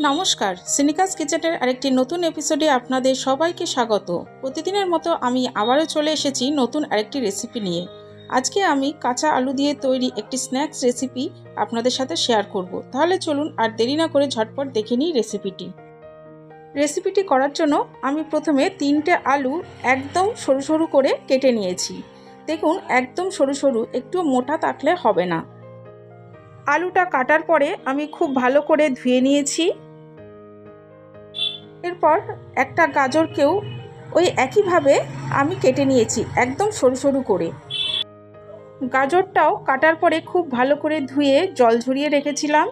নমস্কার, সিনিকাস কিচেনের আরেকটি নতুন এপিসোডে আপনাদের সবাইকে স্বাগত। প্রতিদিনের মতো আমি আবারও চলে এসেছি নতুন আরেকটি রেসিপি নিয়ে। আজকে আমি কাঁচা আলু দিয়ে তৈরি একটি স্ন্যাক্স রেসিপি আপনাদের সাথে শেয়ার করব। তাহলে চলুন আর দেরি না করে ঝটপট দেখে নিই রেসিপিটি রেসিপিটি করার জন্য আমি প্রথমে তিনটে আলু একদম সরু সরু করে কেটে নিয়েছি। দেখুন, একদম সরু সরু, একটু মোটা থাকলে হবে না। আলুটা কাটার পরে আমি খুব ভালো করে ধুয়ে নিয়েছি। এরপর একটা গাজরকেও ওই একইভাবে আমি কেটে নিয়েছি, একদম সরু সরু করে। গাজরটাও কাটার পরে খুব ভালো করে ধুয়ে জল ঝরিয়ে রেখেছিলাম।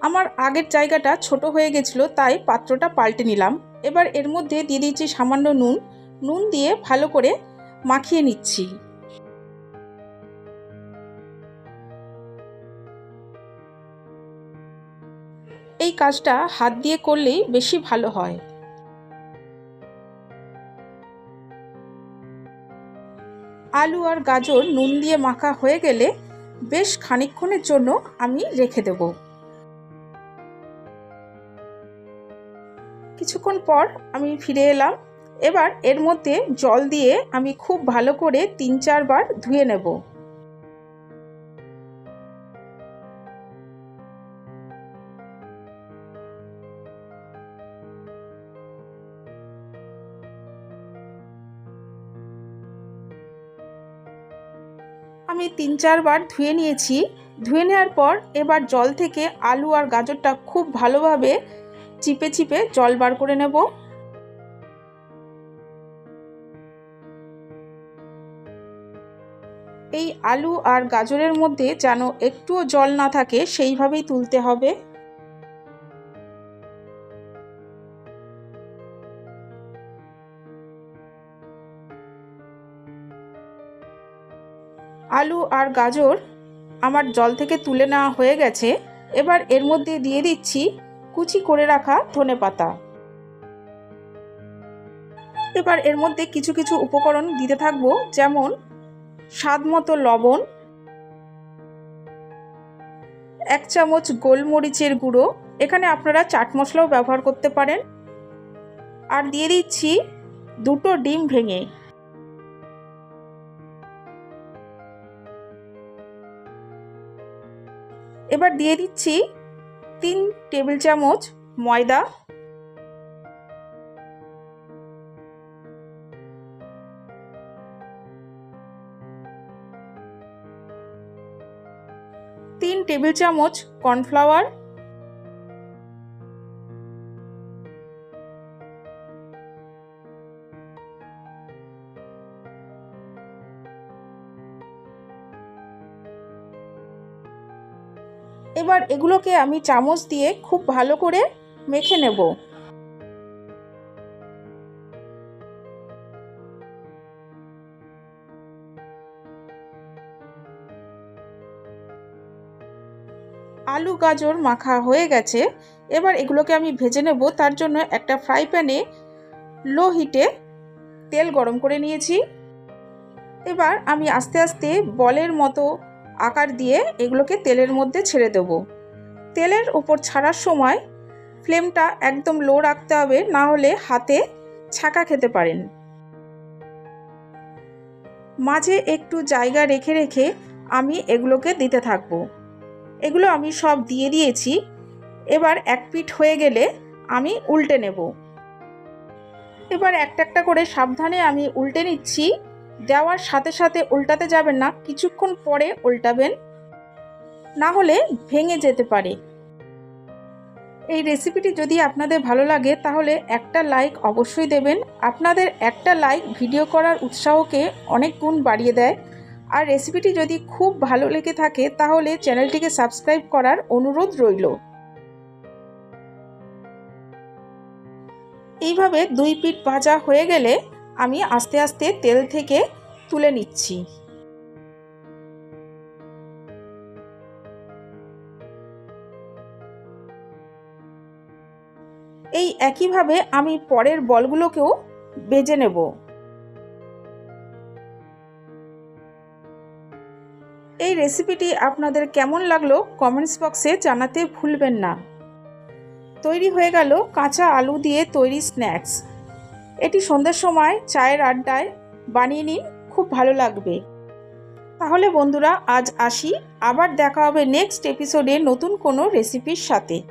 আমার আগের জায়গাটা ছোট হয়ে গেছিল, তাই পাত্রটা পাল্টে নিলাম। এবার এর মধ্যে দিয়ে দিচ্ছি সামান্য নুন। নুন দিয়ে ভালো করে মাখিয়ে নিচ্ছি। এই কাজটা হাত দিয়ে করলেই বেশি ভালো হয়। আলু আর গাজর নুন দিয়ে মাখা হয়ে গেলে বেশ খানিকক্ষণের জন্য আমি রেখে দেব। কিছুক্ষণ পর আমি ফিরে এলাম। এবার এর মধ্যে জল দিয়ে আমি খুব ভালো করে তিন চারবার ধুয়ে নেব। আমি তিন চারবার ধুয়ে নিয়েছি। ধুয়ে নেওয়ার পর এবার জল থেকে আলু আর গাজরটা খুব ভালোভাবে চিপে চিপে জল বার করে নেব। এই আলু আর গাজরের মধ্যে যেন একটুও জল না থাকে, সেইভাবেই তুলতে হবে। আলু আর গাজর আমার জল থেকে তুলে নেওয়া হয়ে গেছে, এবার এর মধ্যে দিয়ে দিচ্ছি কুচি করে রাখা ধনে পাতা। এবার এর মধ্যে কিছু কিছু উপকরণ দিতে থাকব, যেমন স্বাদ মতো লবণ, এক চামচ গোলমরিচের গুঁড়ো, এখানে আপনারা চাট মশলাও ব্যবহার করতে পারেন। আর দিয়ে দিচ্ছি দুটো ডিম ভেঙে। এবার দিয়ে দিচ্ছি তিন টেবিল চামচ ময়দা। তিন টেবিল চামচ কর্নফ্লাওয়ার। এবার এগুলোকে আমি চামচ দিয়ে খুব ভালো করে মেখে নেব। আলু, গাজর মাখা হয়ে গেছে। এবার এগুলোকে আমি ভেজে নেব। তার জন্য একটা ফ্রাই প্যানে লো হিটে তেল গরম করে নিয়েছি। এবার আমি আস্তে আস্তে বলের মতো আকার দিয়ে এগুলোকে তেলের মধ্যে ছেড়ে দেবো। তেলের উপর ছাড়ার সময় ফ্লেমটা একদম লো রাখতে হবে, না হলে হাতে ছাকা খেতে পারেন। মাঝে একটু জায়গা রেখে রেখে আমি এগুলোকে দিতে থাকব। এগুলো আমি সব দিয়ে দিয়েছি। এবার এক পিঠ হয়ে গেলে আমি উল্টে নেব। এবার একটা একটা করে সাবধানে আমি উল্টে নিচ্ছি। দেওয়ার সাথে সাথে উল্টাতে যাবেন না, কিছুক্ষণ পরে উল্টাবেন। না হলে ভেঙে যেতে পারে। এই রেসিপিটি যদি আপনাদের ভালো লাগে, তাহলে একটা লাইক অবশ্যই দেবেন। আপনাদের একটা লাইক ভিডিও করার উৎসাহকে অনেক গুণ বাড়িয়ে দেয়। আর রেসিপিটি যদি খুব ভালো লেগে থাকে, তাহলে চ্যানেলটিকে সাবস্ক্রাইব করার অনুরোধ রইল। এইভাবে দুই পিঠ ভাজা হয়ে গেলে আমি আস্তে আস্তে তেল থেকে তুলে নিচ্ছি। এই একইভাবে আমি পরের বলগুলোকেও বেজে নেব। এই রেসিপিটি আপনাদের কেমন লাগল কমেন্টস বক্সে জানাতে ভুলবেন না। তৈরি হয়ে গেল কাঁচা আলু দিয়ে তৈরি স্ন্যাক্স। এটি সন্ধ্যার সময় চায়ের আড্ডায় বানিয়ে নিন খুব ভালো লাগবে। তাহলে বন্ধুরা, আজ আসি। আবার দেখা হবে নেক্সট এপিসোডে নতুন কোনো রেসিপির সাথে।